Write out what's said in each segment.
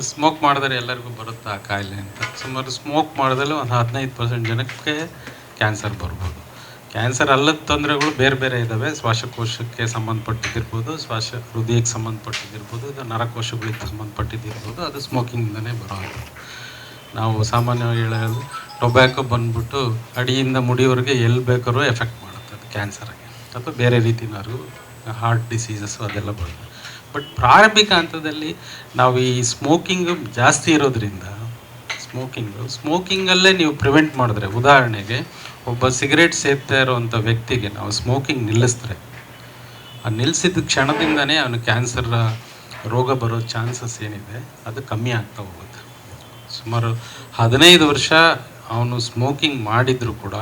Smoke ಮಾಡಿದ್ರೆ ಎಲ್ಲರಿಗೂ ಬರುತ್ತಾ ಆ ಕಾಯಿಲೆ ಅಂತ? ಸುಮಾರು ಸ್ಮೋಕ್ ಮಾಡಿದ್ರೆ ಒಂದು ಹದಿನೈದು ಪರ್ಸೆಂಟ್ ಜನಕ್ಕೆ ಕ್ಯಾನ್ಸರ್ ಬರ್ಬೋದು. ಕ್ಯಾನ್ಸರ್ ಅಲ್ಲದ ತೊಂದರೆಗಳು ಬೇರೆ ಬೇರೆ ಇದ್ದಾವೆ ಶ್ವಾಸಕೋಶಕ್ಕೆ ಸಂಬಂಧಪಟ್ಟಿದ್ದಿರ್ಬೋದು, ಶ್ವಾಸ ಹೃದಯಕ್ಕೆ ಸಂಬಂಧಪಟ್ಟಿದ್ದಿರ್ಬೋದು, ಇದು ನರಕೋಶಗಳಿಗೆ ಸಂಬಂಧಪಟ್ಟಿದ್ದಿರ್ಬೋದು, ಅದು ಸ್ಮೋಕಿಂಗಿಂದನೇ ಬರೋದು ನಾವು ಸಾಮಾನ್ಯವಾಗಿ ಹೇಳೋದು, ಟೊಬ್ಯಾಕೊ ಬಂದ್ಬಿಟ್ಟು ಅಡಿಯಿಂದ ಮುಡಿಯವರೆಗೆ ಎಲ್ಲಿ ಬೇಕಾದ್ರೂ ಎಫೆಕ್ಟ್ ಮಾಡುತ್ತೆ ಅದು ಕ್ಯಾನ್ಸರ್ಗೆ ಅಥವಾ ಬೇರೆ ರೀತಿನಾದ್ರು ಹಾರ್ಟ್ ಡಿಸೀಸಸ್ಸು ಅದೆಲ್ಲ ಬರುತ್ತೆ. ಬಟ್ ಪ್ರಾರಂಭಿಕ ಹಂತದಲ್ಲಿ ನಾವು ಈ ಸ್ಮೋಕಿಂಗ್ ಜಾಸ್ತಿ ಇರೋದ್ರಿಂದ ಸ್ಮೋಕಿಂಗು ಸ್ಮೋಕಿಂಗಲ್ಲೇ ನೀವು ಪ್ರಿವೆಂಟ್ ಮಾಡಿದ್ರೆ, ಉದಾಹರಣೆಗೆ ಒಬ್ಬ ಸಿಗರೇಟ್ ಸೇದ್ತಾ ಇರೋವಂಥ ವ್ಯಕ್ತಿಗೆ ನಾವು ಸ್ಮೋಕಿಂಗ್ ನಿಲ್ಲಿಸಿದ್ರೆ, ಆ ನಿಲ್ಲಿಸಿದ ಕ್ಷಣದಿಂದನೇ ಅವನು ಕ್ಯಾನ್ಸರ್ ರೋಗ ಬರೋ ಚಾನ್ಸಸ್ ಏನಿದೆ, ಅದು ಕಮ್ಮಿ ಆಗ್ತಾ ಹೋಗುತ್ತೆ. ಸುಮಾರು ಹದಿನೈದು ವರ್ಷ ಅವನು ಸ್ಮೋಕಿಂಗ್ ಮಾಡಿದರೂ ಕೂಡ,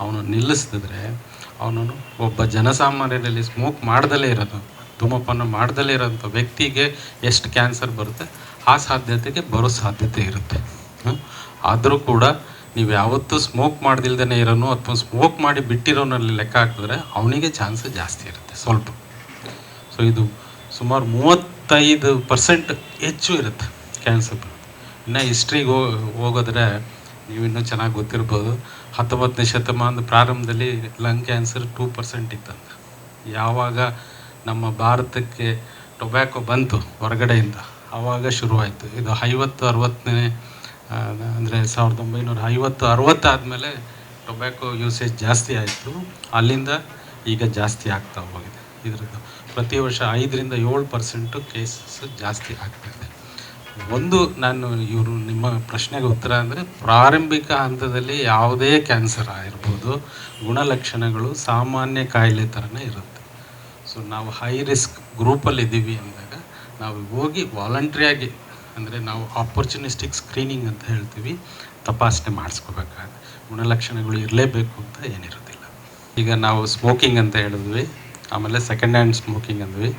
ಅವನು ನಿಲ್ಲಿಸಿದ್ರೆ ಅವನು ಒಬ್ಬ ಜನಸಾಮಾನ್ಯರಲ್ಲಿ ಸ್ಮೋಕ್ ಮಾಡ್ದಲೇ ಇರೋದು. ಧೂಮಪಾನ ಮಾಡದಲ್ಲೇ ಇರೋಂಥ ವ್ಯಕ್ತಿಗೆ ಎಷ್ಟು ಕ್ಯಾನ್ಸರ್ ಬರುತ್ತೆ? ಆ ಸಾಧ್ಯತೆಗೆ ಬರೋ ಸಾಧ್ಯತೆ ಇರುತ್ತೆ. ಆದರೂ ಕೂಡ ನೀವು ಯಾವತ್ತೂ ಸ್ಮೋಕ್ ಮಾಡ್ದಿಲ್ದೇ ಇರೋನು ಅಥವಾ ಸ್ಮೋಕ್ ಮಾಡಿ ಬಿಟ್ಟಿರೋನಲ್ಲಿ ಲೆಕ್ಕ ಹಾಕಿದ್ರೆ ಅವನಿಗೆ ಚಾನ್ಸ್ ಜಾಸ್ತಿ ಇರುತ್ತೆ, ಸ್ವಲ್ಪ. ಸೊ ಇದು ಸುಮಾರು ಮೂವತ್ತೈದು ಪರ್ಸೆಂಟ್ ಹೆಚ್ಚು ಇರುತ್ತೆ ಕ್ಯಾನ್ಸರ್ ಇನ್ನು ಹಿಸ್ಟ್ರಿಗೆ ಹೋಗೋದ್ರೆ ನೀವು ಇನ್ನೂ ಚೆನ್ನಾಗಿ ಗೊತ್ತಿರ್ಬೋದು. ಹತ್ತೊಂಬತ್ತನೇ ಶತಮಾನದ ಪ್ರಾರಂಭದಲ್ಲಿ ಲಂಗ್ ಕ್ಯಾನ್ಸರ್ ಟೂ ಪರ್ಸೆಂಟ್ ಇತ್ತಂತೆ. ಯಾವಾಗ ನಮ್ಮ ಭಾರತಕ್ಕೆ ಟೊಬ್ಯಾಕೊ ಬಂತು ಹೊರಗಡೆಯಿಂದ. ಆವಾಗ ಶುರುವಾಯಿತು. ಇದು ಐವತ್ತು ಅರವತ್ತನೇ ಅಂದರೆ ಸಾವಿರದ ಒಂಬೈನೂರ ಐವತ್ತು ಅರವತ್ತಾದಮೇಲೆ ಟೊಬ್ಯಾಕೊ ಯೂಸೇಜ್ ಜಾಸ್ತಿ ಆಯಿತು. ಅಲ್ಲಿಂದ ಈಗ ಜಾಸ್ತಿ ಆಗ್ತಾ ಹೋಗಿದೆ. ಇದರದ್ದು ಪ್ರತಿ ವರ್ಷ ಐದರಿಂದ ಏಳು ಪರ್ಸೆಂಟು ಕೇಸಸ್ ಜಾಸ್ತಿ ಆಗ್ತಾ ಇದೆ. ಒಂದು ನಾನು ಇವರು ನಿಮ್ಮ ಪ್ರಶ್ನೆಗೆ ಉತ್ತರ ಅಂದರೆ ಪ್ರಾರಂಭಿಕ ಹಂತದಲ್ಲಿ ಯಾವುದೇ ಕ್ಯಾನ್ಸರ್ ಆಗಿರ್ಬೋದು, ಗುಣಲಕ್ಷಣಗಳು ಸಾಮಾನ್ಯ ಕಾಯಿಲೆ ಥರನೇ ಇರುತ್ತೆ. ಸೊ ನಾವು ಹೈ ರಿಸ್ಕ್ ಗ್ರೂಪಲ್ಲಿ ಇದ್ದೀವಿ ಅಂದಾಗ, ನಾವು ಹೋಗಿ ವಾಲಂಟ್ರಿಯಾಗಿ ಅಂದರೆ ನಾವು ಆಪರ್ಚುನಿಸ್ಟಿಕ್ ಸ್ಕ್ರೀನಿಂಗ್ ಅಂತ ಹೇಳ್ತೀವಿ, ತಪಾಸಣೆ ಮಾಡಿಸ್ಕೋಬೇಕಾದ್ರೆ. ಗುಣಲಕ್ಷಣಗಳು ಇರಲೇಬೇಕು ಅಂತ ಏನಿರೋದಿಲ್ಲ ಈಗ ನಾವು ಸ್ಮೋಕಿಂಗ್ ಅಂತ ಹೇಳಿದ್ವಿ, ಆಮೇಲೆ ಸೆಕೆಂಡ್ ಹ್ಯಾಂಡ್ ಸ್ಮೋಕಿಂಗ್ ಅಂದ್ವಿ.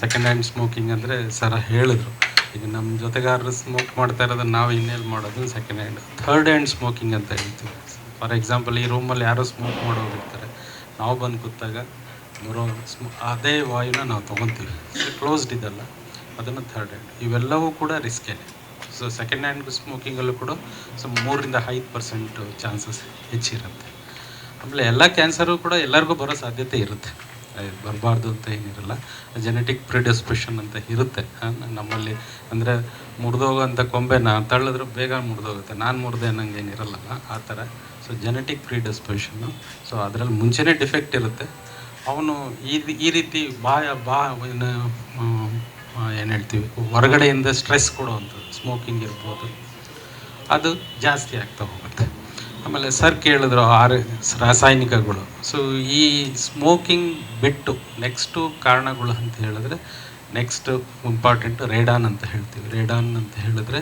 ಸೆಕೆಂಡ್ ಹ್ಯಾಂಡ್ ಸ್ಮೋಕಿಂಗ್ ಅಂದರೆ ಸರ ಹೇಳಿದ್ರು, ಈಗ ನಮ್ಮ ಜೊತೆಗಾರರು ಸ್ಮೋಕ್ ಮಾಡ್ತಾ ಇರೋದನ್ನ ನಾವು ಇನ್ನೇನು ಮಾಡೋದು second hand third hand smoking ಅಂತ ಹೇಳ್ತೀವಿ. ಫಾರ್ ಎಕ್ಸಾಂಪಲ್ ಈ ರೂಮಲ್ಲಿ ಯಾರೋ ಸ್ಮೋಕ್ ಮಾಡೋರಿರ್ತಾರೆ ನಾವು ಬಂದು ಕೂತಾಗ ಬರೋ ಅದೇ ವಾಯುನ ನಾವು ತೊಗೊತೀವಿ. ಕ್ಲೋಸ್ಡ್ ಇದಲ್ಲ. ಅದನ್ನು ಥರ್ಡ್ ಹ್ಯಾಂಡ್ ಇವೆಲ್ಲವೂ ಕೂಡ ರಿಸ್ಕೇನೆ ಸೊ ಸೆಕೆಂಡ್ ಹ್ಯಾಂಡ್ ಸ್ಮೋಕಿಂಗಲ್ಲೂ ಕೂಡ ಸೊ ಮೂರರಿಂದ ಐದು ಪರ್ಸೆಂಟ್ ಚಾನ್ಸಸ್ ಹೆಚ್ಚಿರುತ್ತೆ ಆಮೇಲೆ ಎಲ್ಲ ಕ್ಯಾನ್ಸರು ಕೂಡ ಎಲ್ಲರಿಗೂ ಬರೋ ಸಾಧ್ಯತೆ ಇರುತ್ತೆ. ಬರಬಾರ್ದು ಅಂತ ಏನಿರಲ್ಲ. ಜೆನೆಟಿಕ್ ಪ್ರಿಡಿಸ್ಪ್ರೆಷನ್ ಅಂತ ಇರುತ್ತೆ. ನಮ್ಮಲ್ಲಿ ಅಂದರೆ ಮುರಿದೋಗೋಂಥ ಕೊಂಬೆನ ತಳ್ಳಿದ್ರೆ ಬೇಗ ಮುರಿದೋಗುತ್ತೆ. ನಾನು ಮುರಿದೆ ಅನ್ನಂಗೆ ಏನಿರಲ್ಲ ಆ ಥರ. ಸೊ ಜೆನೆಟಿಕ್ ಪ್ರಿಡಿಸ್ಪ್ರೆಷನ್ನು ಸೊ ಅದರಲ್ಲಿ ಮುಂಚೆನೇ ಡಿಫೆಕ್ಟ್ ಇರುತ್ತೆ. ಅವನು ಈ ಈ ರೀತಿ ಬಾಯ, ಬಾ ಏನು ಹೇಳ್ತೀವಿ, ಹೊರಗಡೆಯಿಂದ ಸ್ಟ್ರೆಸ್ ಕೊಡುವಂಥದ್ದು ಸ್ಮೋಕಿಂಗ್ ಇರ್ಬೋದು, ಅದು ಜಾಸ್ತಿ ಆಗ್ತಾ ಹೋಗುತ್ತೆ. ಆಮೇಲೆ ಸರ್ ಕೇಳಿದ್ರು ಆರ್ ರಾಸಾಯನಿಕಗಳು. ಸೊ ಈ ಸ್ಮೋಕಿಂಗ್ ಬಿಟ್ಟು ನೆಕ್ಸ್ಟು ಕಾರಣಗಳು ಅಂತ ಹೇಳಿದ್ರೆ ನೆಕ್ಸ್ಟ್ ಇಂಪಾರ್ಟೆಂಟ್ ರೇಡಾನ್ ಅಂತ ಹೇಳ್ತೀವಿ. ರೇಡಾನ್ ಅಂತ ಹೇಳಿದ್ರೆ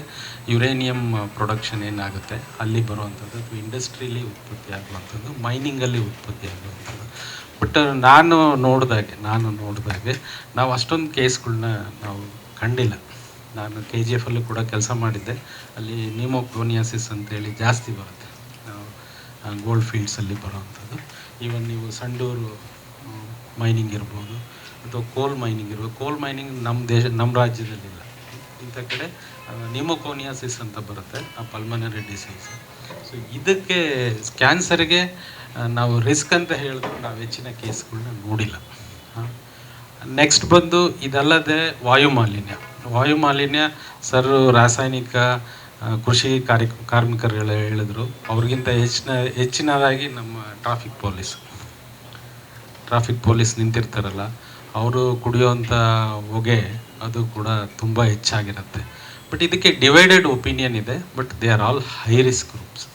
ಯುರೇನಿಯಂ ಪ್ರೊಡಕ್ಷನ್ ಏನಾಗುತ್ತೆ, ಅಲ್ಲಿ ಬರುವಂಥದ್ದು ಇಂಡಸ್ಟ್ರಿಲಿ ಉತ್ಪತ್ತಿ ಆಗುವಂಥದ್ದು ಮೈನಿಂಗಲ್ಲಿ ಉತ್ಪತ್ತಿ ಆಗುವಂಥದ್ದು. ಬಟ್ ನಾನು ನೋಡಿದಾಗೆ ನಾನು ನೋಡಿದಾಗೆ ನಾವು ಅಷ್ಟೊಂದು ಕೇಸ್ಗಳನ್ನ ನಾವು ಕಂಡಿಲ್ಲ. ನಾನು ಕೆ ಜಿ ಎಫಲ್ಲೂ ಕೂಡ ಕೆಲಸ ಮಾಡಿದ್ದೆ. ಅಲ್ಲಿ ನಿಮೋಕ್ರೋನಿಯಾಸಿಸ್ ಅಂತೇಳಿ ಜಾಸ್ತಿ ಬರುತ್ತೆ. ನಾವು ಗೋಲ್ಡ್ ಫೀಲ್ಡ್ಸಲ್ಲಿ ಬರೋವಂಥದ್ದು. ಈವನ್ ನೀವು ಸಂಡೂರು ಮೈನಿಂಗ್ ಇರ್ಬೋದು, ಅಥವಾ ಕೋಲ್ ಮೈನಿಂಗ್ ಇರ್ಬೋದು. ಕೋಲ್ ಮೈನಿಂಗ್ ನಮ್ಮ ದೇಶ ನಮ್ಮ ರಾಜ್ಯದಲ್ಲಿಲ್ಲ ಇಂಥ ಕಡೆ ನಿಮೋಕೋನಿಯಾಸಿಸ್ ಅಂತ ಬರುತ್ತೆ, ಆ ಪಲ್ಮನರಿ ಡಿಸೀಸ್ ಸೊ ಇದಕ್ಕೆ ಕ್ಯಾನ್ಸರ್ಗೆ ನಾವು ರಿಸ್ಕ್ ಅಂತ ಹೇಳಿದ್ರು ನಾವು ಹೆಚ್ಚಿನ ಕೇಸ್ಗಳನ್ನ ನೋಡಿಲ್ಲ. ನೆಕ್ಸ್ಟ್ ಬಂದು ಇದಲ್ಲದೆ ವಾಯುಮಾಲಿನ್ಯ. ಮಾಲಿನ್ಯ ವಾಯು ಮಾಲಿನ್ಯ ಸರ್ ರಾಸಾಯನಿಕ ಕೃಷಿ ಕಾರ್ಯ ಕಾರ್ಮಿಕರುಗಳು ಹೇಳ, ಹೇಳಿದ್ರು. ಅವ್ರಿಗಿಂತ ಹೆಚ್ಚಿನ, ಹೆಚ್ಚಿನದಾಗಿ ನಮ್ಮ ಟ್ರಾಫಿಕ್ ಪೊಲೀಸ್ ಟ್ರಾಫಿಕ್ ಪೊಲೀಸ್ ನಿಂತಿರ್ತಾರಲ್ಲ, ಅವರು ಕುಡಿಯೋವಂಥ ಹೊಗೆ ಅದು ಕೂಡ ತುಂಬ ಹೆಚ್ಚಾಗಿರುತ್ತೆ. ಬಟ್ ಇದಕ್ಕೆ ಡಿವೈಡೆಡ್ ಒಪಿನಿಯನ್ ಇದೆ but they are all high risk groups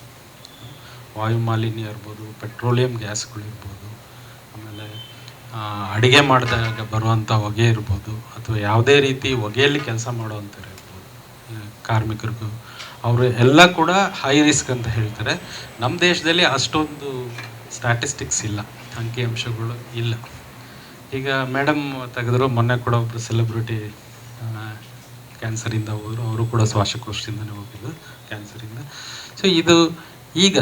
ವಾಯು ಮಾಲಿನ್ಯ ಇರ್ಬೋದು, ಪೆಟ್ರೋಲಿಯಂ ಗ್ಯಾಸ್ಗಳಿರ್ಬೋದು ಆಮೇಲೆ ಅಡುಗೆ ಮಾಡಿದಾಗ ಬರುವಂಥ ಹೊಗೆ ಇರ್ಬೋದು, ಅಥವಾ ಯಾವುದೇ ರೀತಿ ಹೊಗೆಯಲ್ಲಿ ಕೆಲಸ ಮಾಡುವಂಥವ್ರು ಇರ್ಬೋದು ಕಾರ್ಮಿಕರಿಗೂ. ಅವರು ಎಲ್ಲ ಕೂಡ ಹೈ ರಿಸ್ಕ್ ಅಂತ ಹೇಳ್ತಾರೆ. ನಮ್ಮ ದೇಶದಲ್ಲಿ ಅಷ್ಟೊಂದು ಸ್ಟ್ಯಾಟಿಸ್ಟಿಕ್ಸ್ ಇಲ್ಲ ಅಂಕಿಅಂಶಗಳು ಇಲ್ಲ. ಈಗ ಮೇಡಮ್ ತೆಗೆದ್ರು, ಮೊನ್ನೆ ಕೂಡ ಒಬ್ಬರು ಸೆಲೆಬ್ರಿಟಿ ಕ್ಯಾನ್ಸರಿಂದ ಹೋದರು, ಅವರು ಕೂಡ ಶ್ವಾಸಕೋಶದಿಂದನೇ ಹೋಗಿದ್ದು ಕ್ಯಾನ್ಸರಿಂದ ಸೊ ಇದು ಈಗ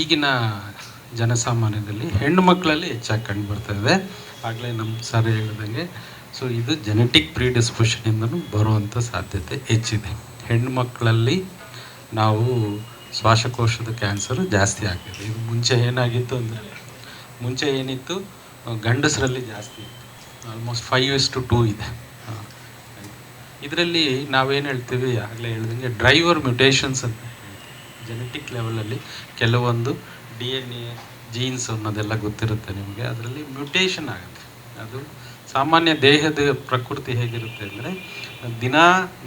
ಈಗಿನ ಜನಸಾಮಾನ್ಯದಲ್ಲಿ ಹೆಣ್ಣು ಮಕ್ಕಳಲ್ಲಿ ಹೆಚ್ಚಾಗಿ ಕಂಡು ಬರ್ತಾ ಇದೆ. ಆಗಲೇ ನಮ್ಮ ಸರ್ ಹೇಳಿದಂಗೆ, ಸೊ ಇದು ಜೆನೆಟಿಕ್ ಪ್ರೀಡಿಸ್ಪೊಷನಿಂದನೂ ಬರುವಂಥ ಸಾಧ್ಯತೆ ಹೆಚ್ಚಿದೆ. ಹೆಣ್ಣು ಮಕ್ಕಳಲ್ಲಿ ನಾವು ಶ್ವಾಸಕೋಶದ ಕ್ಯಾನ್ಸರ್ ಜಾಸ್ತಿ ಆಗಿದೆ ಇದು ಮುಂಚೆ ಏನಾಗಿತ್ತು ಅಂದರೆ, ಮುಂಚೆ ಏನಿತ್ತು, ಗಂಡಸರಲ್ಲಿ ಜಾಸ್ತಿ ಇತ್ತು. Almost five is to two ಇದೆ. ಇದರಲ್ಲಿ ನಾವೇನು ಹೇಳ್ತೀವಿ, ಆಗಲೇ ಹೇಳಿದಂಗೆ ಡ್ರೈವರ್ ಮ್ಯುಟೇಷನ್ಸ್ ಅಂತ. ಜೆನೆಟಿಕ್ ಲೆವೆಲಲ್ಲಿ ಕೆಲವೊಂದು ಡಿ ಎನ್ ಎ ಜೀನ್ಸ್ ಅನ್ನೋದೆಲ್ಲ ಗೊತ್ತಿರುತ್ತೆ ನಿಮಗೆ. ಅದರಲ್ಲಿ ಮ್ಯೂಟೇಷನ್ ಆಗುತ್ತೆ. ಅದು ಸಾಮಾನ್ಯ ದೇಹದ ಪ್ರಕೃತಿ ಹೇಗಿರುತ್ತೆ ಅಂದರೆ, ದಿನ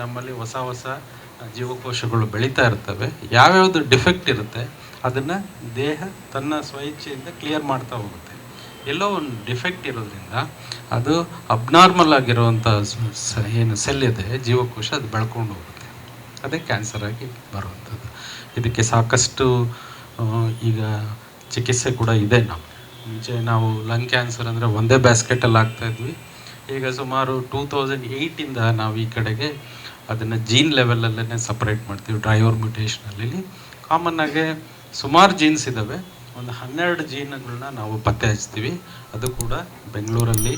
ನಮ್ಮಲ್ಲಿ ಹೊಸ ಹೊಸ ಜೀವಕೋಶಗಳು ಬೆಳೀತಾ ಇರ್ತವೆ. ಯಾವ್ಯಾವುದು ಡಿಫೆಕ್ಟ್ ಇರುತ್ತೆ, ಅದನ್ನು ದೇಹ ತನ್ನ ಸ್ವಇಚ್ಛೆಯಿಂದ ಕ್ಲಿಯರ್ ಮಾಡ್ತಾ ಹೋಗುತ್ತೆ. ಎಲ್ಲೋ ಒಂದು ಡಿಫೆಕ್ಟ್ ಇರೋದ್ರಿಂದ ಅದು ಅಬ್ನಾರ್ಮಲ್ ಆಗಿರುವಂಥ ಏನು ಸೆಲ್ ಇದೆ, ಜೀವಕೋಶ ಅದು ಬೆಳ್ಕೊಂಡು ಹೋಗುತ್ತೆ. ಅದೇ ಕ್ಯಾನ್ಸರ್ ಆಗಿ ಬರುವಂಥದ್ದು. ಇದಕ್ಕೆ ಸಾಕಷ್ಟು ಈಗ ಚಿಕಿತ್ಸೆ ಕೂಡ ಇದೆ ನಾವು ಮುಂಚೆ ನಾವು ಲಂಗ್ ಕ್ಯಾನ್ಸರ್ ಅಂದರೆ ಒಂದೇ ಬ್ಯಾಸ್ಕೆಟಲ್ಲಿ ಆಗ್ತಾಯಿದ್ವಿ ಈಗ ಸುಮಾರು ಟೂ ತೌಸಂಡ್ ಏಯ್ಟಿಂದ ನಾವು ಈ ಕಡೆಗೆ ಅದನ್ನು ಜೀನ್ ಲೆವೆಲಲ್ಲೇ ಸಪ್ರೇಟ್ ಮಾಡ್ತೀವಿ ಡ್ರೈವರ್ ಮ್ಯುಟೇಷನಲ್ಲಿ ಕಾಮನ್ ಆಗಿ ಸುಮಾರು ಜೀನ್ಸ್ ಇದ್ದಾವೆ ಒಂದು ಹನ್ನೆರಡು ಜೀನ್ಗಳನ್ನ ನಾವು ಪತ್ತೆ ಹಚ್ತೀವಿ. ಅದು ಕೂಡ ಬೆಂಗಳೂರಲ್ಲಿ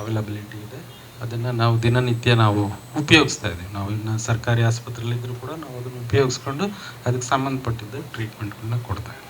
ಅವೈಲಬಿಲಿಟಿ ಇದೆ. ಅದನ್ನು ನಾವು ದಿನನಿತ್ಯ ನಾವು ಉಪಯೋಗಿಸ್ತಾ ಇದ್ದೀವಿ. ನಾವು ಇನ್ನು ಸರ್ಕಾರಿ ಆಸ್ಪತ್ರೆಯಲ್ಲಿದ್ದರೂ ಕೂಡ ನಾವು ಅದನ್ನು ಉಪಯೋಗಿಸ್ಕೊಂಡು ಅದಕ್ಕೆ ಸಂಬಂಧಪಟ್ಟಿದ್ದ ಟ್ರೀಟ್ಮೆಂಟ್ಗಳನ್ನ ಕೊಡ್ತಾ ಇದ್ದೀವಿ.